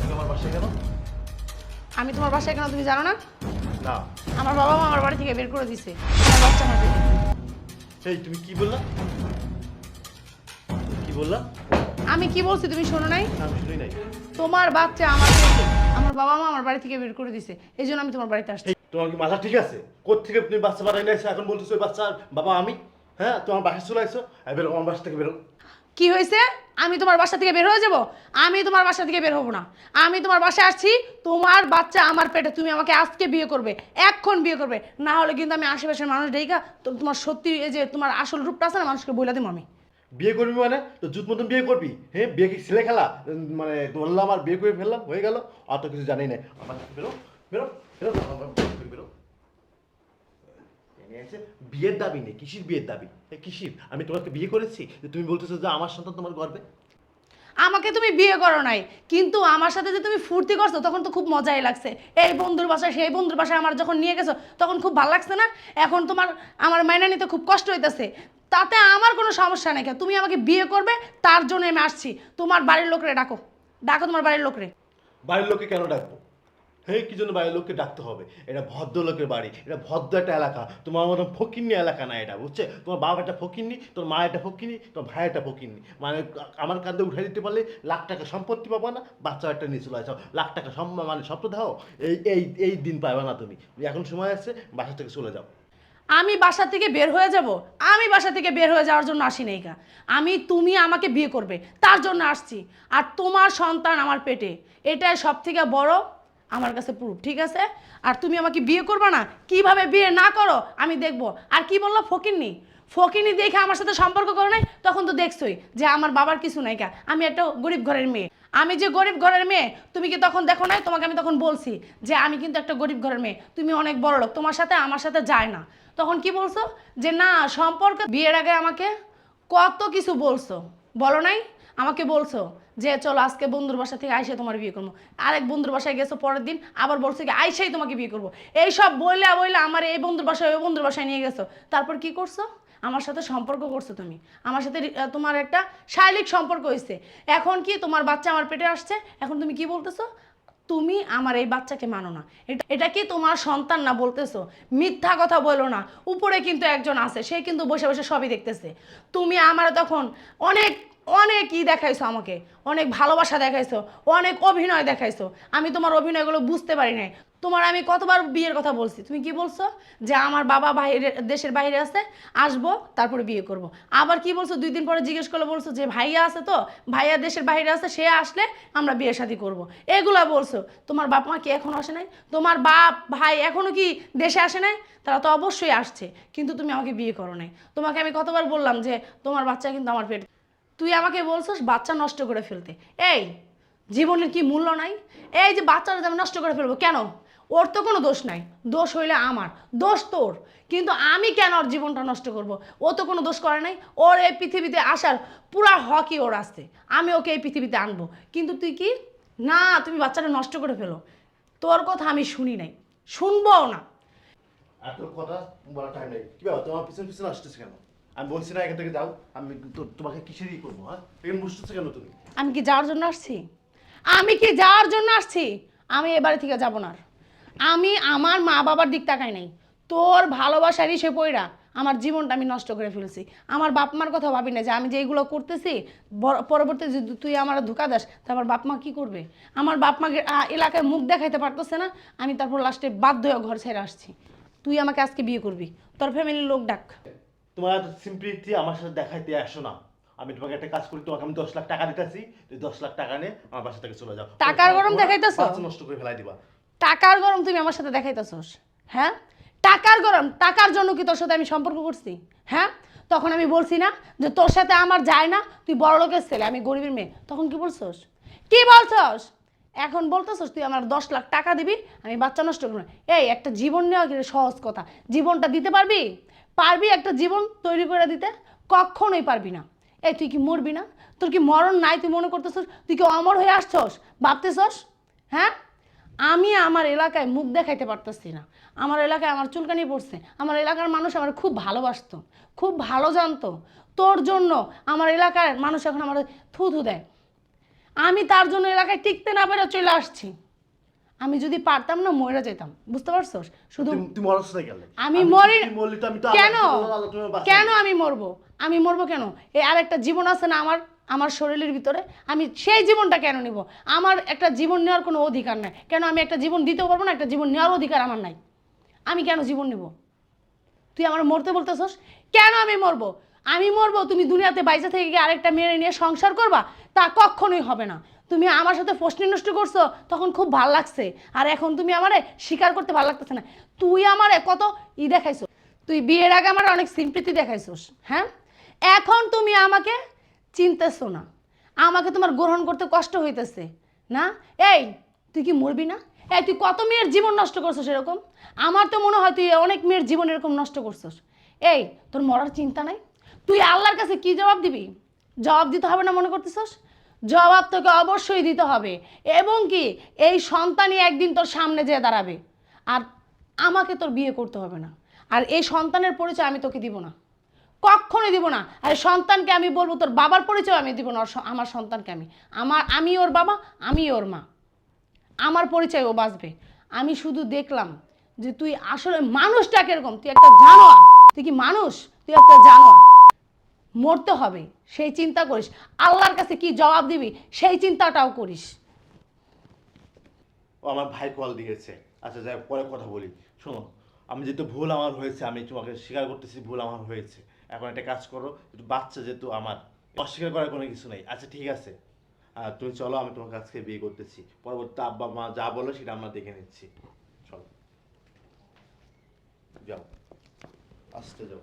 তুমি আমার বাসায় কেন? আমি তোমার বাসায় কেন তুমি জানো না? না। আমার বাবা মা আমার বাড়ি থেকে বের করে দিছে। আমার বাচ্চা আমার পেটে। এই তুমি কি বললা? কি বললা? আমি কি বলছি তুমি শোনো নাই? না, আমি শুনি নাই। তোমার বাচ্চা আমার পেটে। আমার বাবা মা আমার বাড়ি থেকে বের করে দিছে। এই জন্য আমি তোমার বাড়িতে আসছি। এই তোমার কি মাথা ঠিক আছে? কোথেকে তুমি বাচ্চা বাড়াই নাইছো এখন বলতেছো ওই বাচ্চার বাবা আমি? হ্যাঁ তোমার বাসায় চলে আসছো বেরো আমার বাসা থেকে বেরো। কি হয়েছে? আমি তোমার বাসা থেকে বের হয়ে যাব? আমি তোমার বাসা থেকে বের হব না। আমি তোমার বাসায় আসছি, তোমার বাচ্চা আমার পেটে, তুমি আমাকে আজকে বিয়ে করবে এক্ষণ বিয়ে করবে। না হলে কিন্তু আমি আশেপাশের মানুষ ডেইকা তো তোমার সত্যি এই যে তোমার আসল রূপটা আছে না, মানুষকে বলে দিব আমি। বিয়ে করবি মানে? তো জুত মতন বিয়ে করবি? হ্যাঁ বিয়ে কি ছেলে খেলা? মানে ধরলাম আর বিয়ে করে ফেললাম, হয়ে গেল। অত কিছু জানি না আমার বেরো বেরো বেরো। আছে, বিয়ের দাবি নেই কিসির বিয়ের দাবি। কিসির আমি তোমাকে বিয়ে করেছি যে তুমি বলতেছো যে আমার সন্তান তোমার গর্বে? আমাকে তুমি বিয়ে করো নাই কিন্তু আমার সাথে যে তুমি ফুর্তি করছ তখন তো খুব মজাই লাগছে। এই বন্ধুর বাসায় সেই বন্ধুর বাসায় আমার যখন নিয়ে গেছো তখন খুব ভালো লাগছে না? এখন তোমার আমার মাইনা নিতে খুব কষ্ট হইতেছে। তাতে আমার কোনো সমস্যা নেই তুমি আমাকে বিয়ে করবে তার জন্য আমি আসছি। তোমার বাড়ির লোকরে ডাকো। ডাকো তোমার বাড়ির লোকরে। বাড়ির লোককে কেন ডাকবো? হে, কি জন্য বাড়ির লোককে ডাকতে হবে? এটা ভদ্রলোকের বাড়ি, এটা ভদ্র একটা এলাকা। তোমার মতন ফকিন্নি এলাকা না এটা, বুঝছে? তোমার বাবা একটা ফকিন্নি তোর মা একটা ফকিন্নি তোর ভাই একটা ফকিন্নি। মানে আমার কাঁধে উঠে দিতে পারলে লাখ টাকা সম্পত্তি পাবো না বাচ্চা একটা নিয়ে চলে আসো লাখ টাকা সম্মান মানে স্বপ্ন দাও, এই এই এই দিন পাবে না তুমি। এখন সময় আছে, বাসা থেকে চলে যাও। আমি বাসা থেকে বের হয়ে যাব? আমি বাসা থেকে বের হয়ে যাওয়ার জন্য আসি নাই কা আমি, তুমি আমাকে বিয়ে করবে, তার জন্য আসছি। আর তোমার সন্তান আমার পেটে। এটাই সব থেকে বড় আমার কাছে প্রুফ ঠিক আছে? আর তুমি আমাকে বিয়ে করবে না? কীভাবে বিয়ে না করো? আমি দেখব। আর কি বলল ফকিরনি ফকিনি দেখে আমার সাথে সম্পর্ক করো নাই? তখন তো দেখছোই যে আমার বাবার কিছু নাই কা। আমি একটা গরিব ঘরের মেয়ে। আমি যে গরিব ঘরের মেয়ে, তুমি কি তখন দেখো নাই? তোমাকে আমি তখন বলছি যে আমি কিন্তু একটা গরিব ঘরের মেয়ে। তুমি অনেক বড় লোক, তোমার সাথে আমার সাথে যায় না। তখন কি বলছো? যে না, সম্পর্ক, বিয়ের আগে আমাকে কত কিছু বলছো। বলো নাই? আমাকে বলছো। যে চলো আজকে বন্ধুর বাসা থেকে আইসে তোমার বিয়ে করব। আরেক বন্ধুর বাসায় গেছো পরের দিন, আবার বলছো কি আইসাই তোমাকে বিয়ে করব। এইসব বইলে বইলে আমার এই বন্ধুর বাসায়, ওই বন্ধুর বাসায় নিয়ে গেছো। তারপর কি করছ? আমার সাথে সম্পর্ক করছ তুমি। আমার সাথে তোমার একটা শারীরিক সম্পর্ক হয়েছে এখন কি তোমার বাচ্চা আমার পেটে আসছে? এখন তুমি কি বলতেছো? তুমি আমার এই বাচ্চাকে মানো না। এটা কি তোমার সন্তান না বলতেছো? মিথ্যা কথা বলো না। উপরে কিন্তু একজন আছে, সে কিন্তু বসে বসে সবই দেখতেছে। তুমি আমার তখন অনেক অনেক ই দেখাইছো আমাকে, অনেক ভালোবাসা দেখাইছো, অনেক অভিনয় দেখাইছো। আমি তোমার অভিনয়গুলো বুঝতে পারি নাই। তোমার আমি কতবার বিয়ের কথা বলছি, তুমি কি বলছো? যে আমার বাবা বাইরে, দেশের বাইরে আছে, আসব, তারপরে বিয়ে করব। আবার কি বলছো, দুই দিন পরে জিজ্ঞেস করলে বলছো যে ভাইয়া আছে তো, ভাইয়া দেশের বাইরে আছে, সে আসলে আমরা বিয়ে শাদী করব। এগুলা বলছো, তোমার বাপ মা কি এখনও আসে নাই? তোমার বাপ, ভাই এখনও কি দেশে আসে নাই? তারা তো অবশ্যই আসছে, কিন্তু তুমি আমাকে বিয়ে করো নাই। তোমাকে আমি কতবার বললাম যে তোমার বাচ্চা কিন্তু আমার পেট তুই আমাকে বলছিস বাচ্চা নষ্ট করে ফেলতে। এই, জীবনের কি মূল্য নাই? এই যে বাচ্চাটা আমি নষ্ট করে ফেলব, কেন? ওর তো কোনো দোষ নাই। দোষ হইলে আমার, দোষ তোর। কিন্তু আমি কেন ওর জীবনটা নষ্ট করব? ও তো কোনো দোষ করে নাই। ওর এই পৃথিবীতে আসার পুরা হকই ওর আসতে আমি ওকে এই পৃথিবীতে আনব। কিন্তু তুই কি? না, তুমি বাচ্চাটা নষ্ট করে ফেলো। তোর কথা আমি শুনি নাই। শুনবও না। এত কথা বলার টাইম নেই। কি তোমার পিছন পিছন আসতেছে কেন? আমি বলছি, না, এখান থেকে যাও। আমি তো- তোমাকে কিসেরই করব হ্যাঁ? এখানে কেন তুমি? আমি কি যাওয়ার জন্য আসছি? আমি কি যাওয়ার জন্য আসছি? আমি এ বাড়ি থেকে যাব না আর। আমি আমার মা বাবার দিক তাকাই নাই। তোর ভালোবাসার সে পইরা আমার জীবনটা আমি নষ্ট করে ফেলছি। আমার বাপ মার কথা ভাবি না যে আমি যে এইগুলো করতেছি, বর- পরবর্তী যদি তুই আমার ধোকা দাস, তা আমার বাপ মা কী করবে? আমার বাপ মাকে এলাকায় মুখ দেখাইতে পারতেছে না। আমি তারপর লাস্টে বাধ্য হয়ে ঘর ছেড়ে আসছি। তুই আমাকে আজকে বিয়ে করবি। তোর ফ্যামিলির লোক ডাক। তোমার সিম্পলিটি আমার সাথে দেখাইতে আসো না। আমি তোমাকে একটা কাজ করি তোমাকে আমি দশ লাখ টাকা দিতেছি তুই দশ লাখ টাকা নিয়ে আমার বাসা থেকে চলে যাও। টাকার গরম দেখাইতেছো? নষ্ট করে ফেলাই দিবা। টাকার গরম তুমি আমার সাথে দেখাইতেছস হ্যাঁ? টাকার গরম টাকার জন্য কি তোর সাথে আমি সম্পর্ক করছি? হ্যাঁ? তখন আমি বলছি না যে তোর সাথে আমার যায় না তুই বড় লোকের ছেলে আমি গরিবের মেয়ে। তখন কি বলছস? কি বলছস? এখন বলতেছস তুই আমার দশ লাখ টাকা দিবি আমি বাচ্চা নষ্ট করব। এই একটা জীবন নেওয়া সহজ কথা? জীবনটা দিতে পারবি? পারবি একটা জীবন তৈরি করে দিতে? কখনোই পারবি না। এ তুই কি মরবি না? তোর কি মরণ নাই তুই মনে করতেছস? তুই কি অমর হয়ে আসছস? ভাবতেছস? হ্যাঁ? আমি আমার এলাকায় মুখ দেখাইতে পারতেছি না। আমার এলাকায় আমার চুলকানি পড়ছে। আমার এলাকার মানুষ আমার খুব ভালোবাসতো, খুব ভালো জানতো। তোর জন্য আমার এলাকার মানুষ এখন আমার থু থু দেয়। আমি তার জন্য এলাকায় টিকতে না পেরে চলে আসছি। আমি যদি পারতাম না মরে যেতাম বুঝতে পারছ শুধু তুমি তুমি মরছ না গেলে। আমি মরি কেন। কেন আমি মরবো? আমি মরবো কেন? এই আর একটা জীবন আছে না আমার আমার শরীরের ভিতরে। আমি সেই জীবনটা কেন নিব? আমার একটা জীবন নেওয়ার কোনো অধিকার নাই। কেন আমি একটা জীবন দিতেও পারব না? একটা জীবন নেওয়ার অধিকার আমার নাই। আমি কেন জীবন নেব? তুই আমার মরতে বলতেছস? কেন আমি মরবো? আমি মরবো, তুমি দুনিয়াতে বাইরে থেকে গিয়ে আরেকটা মেয়ে নিয়ে সংসার করবা, তা কখনোই হবে না। তুমি আমার সাথে ফষ্টি নষ্ট করছ, তখন খুব ভালো লাগছে। আর এখন তুমি আমারে স্বীকার করতে ভালো লাগতেছে না। তুই আমারে কত ই দেখাইছো? তুই বিয়ের আগে আমার অনেক সিম্পৃতি দেখাইছোস হ্যাঁ? এখন তুমি আমাকে চিনতেছো না। আমাকে তোমার গ্রহণ করতে কষ্ট হইতেছে, না? এই, তুই কি মরবি না? এই, তুই কত মেয়ের জীবন নষ্ট করছিস এরকম? আমার তো মনে হয় তুই অনেক মেয়ের জীবন এরকম নষ্ট করছিস। এই, তোর মরার চিন্তা নাই? তুই আল্লাহর কাছে কি জবাব দিবি? জবাব দিতে হবে না মনে করতেছস? জবাব তোকে অবশ্যই দিতে হবে। এবং কি, এই সন্তানই একদিন তোর সামনে যেয়ে দাঁড়াবে। আর আমাকে তোর বিয়ে করতে হবে না। আর এই সন্তানের পরিচয় আমি তোকে দিব না। কখনোই দিব না। আর সন্তানকে আমি বলব, তোর বাবার পরিচয় আমি দিব না। আমার সন্তানকে আমি। আমার, আমি ওর বাবা, আমি ওর মা। আমার পরিচয় ও বাঁচবে। আমি শুধু দেখলাম যে তুই আসলে মানুষটা কীরকম? তুই একটা জানোয়ার। তুই কি মানুষ? তুই একটা জানোয়ার। মরতে হবে, সেই চিন্তা করিস। আল্লাহর কাছে কি জবাব দিবি, সেই চিন্তাটাও করিস। ও আমার ভাই কল দিয়েছে। আচ্ছা যাই পরে কথা বলি। শোনো, আমি যেহেতু ভুল আমার হয়েছে, আমি তোমাকে স্বীকার করতেছি, ভুল আমার হয়েছে। এখন একটা কাজ করো, একটু বাচ্চা যেহেতু আমার, অস্বীকার করার কোনো কিছু নেই। আচ্ছা ঠিক আছে। তুমি চলো, আমি তোমার কাছকে বিয়ে করতেছি। পরবর্তী আব্বা মা যা বলো, সেটা আমরা দেখে নিচ্ছি। চলো। যাও। আসতে যাও।